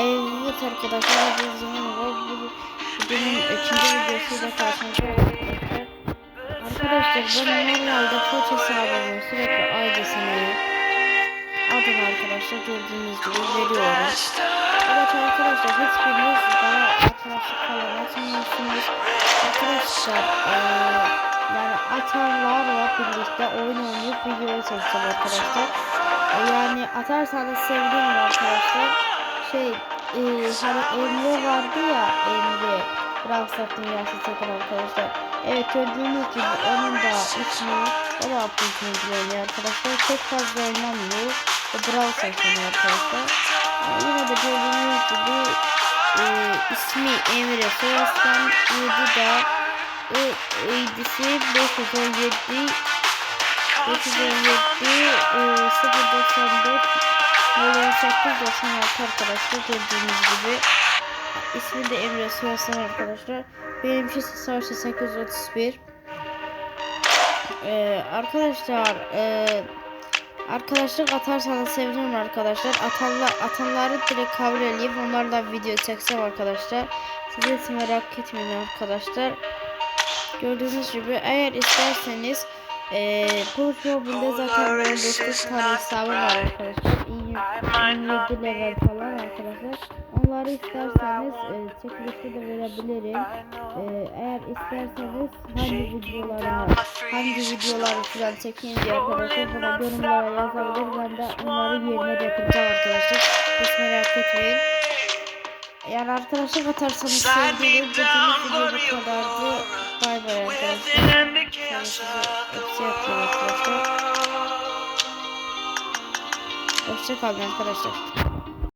Evet arkadaşlar hepinize merhaba. Bu videonun ikinci videosuyla karşınızdayım arkadaşlar. Ben normalde koç hesabımı sürekli ailesine adını arkadaşlar gördüğünüz gibi veriyorum. Evet arkadaşlar hiçbiriniz bana arkadaşlık falan açmıyorsunuz. Arkadaşlar eee yani atarlarla birlikte oyun oynayıp video çekeceğim arkadaşlar. Yani atarsanız sevinirim arkadaşlar. Şey e, hani Emre vardı ya Emre. Brawl Stars dünyası çeken arkadaşlar. Evet gördüğünüz gibi onun da ismi o da Abdülhamid oynuyor arkadaşlar. Çok fazla oynamıyor. O Brawl Stars arkadaşlar. Ama yine de gördüğünüz gibi e, ismi Emre Soyaslan yedi da e, eydisi 517 557 e, 094 0896 arkadaşlar gördüğünüz gibi. İsmi de Emre Soyaslan arkadaşlar. Benimki Savaşı 831 ee, arkadaşlar e, arkadaşlık atarsanız sevinirim arkadaşlar. Atanlar atanları direkt kabul edeyim. Onlarla video çeksem arkadaşlar. Siz hiç merak etmeyin arkadaşlar. Gördüğünüz gibi eğer isterseniz e, bu mobilde zaten benim 9 tane hesabım var arkadaşlar. İyi 27 level falan arkadaşlar. Onları isterseniz e, çekilişte de verebilirim. e, eğer isterseniz hangi videoları hangi videoları falan çekeyim diye arkadaşlar bana yorumlara yazabilir. Ben de onları yerine getireceğim arkadaşlar. Hiç merak etmeyin. Yani arkadaşlar atarsanız sevinirim bugünlük video bu kadardı bay bay arkadaşlar hepsi yapıyorum arkadaşlar hoşçakalın arkadaşlar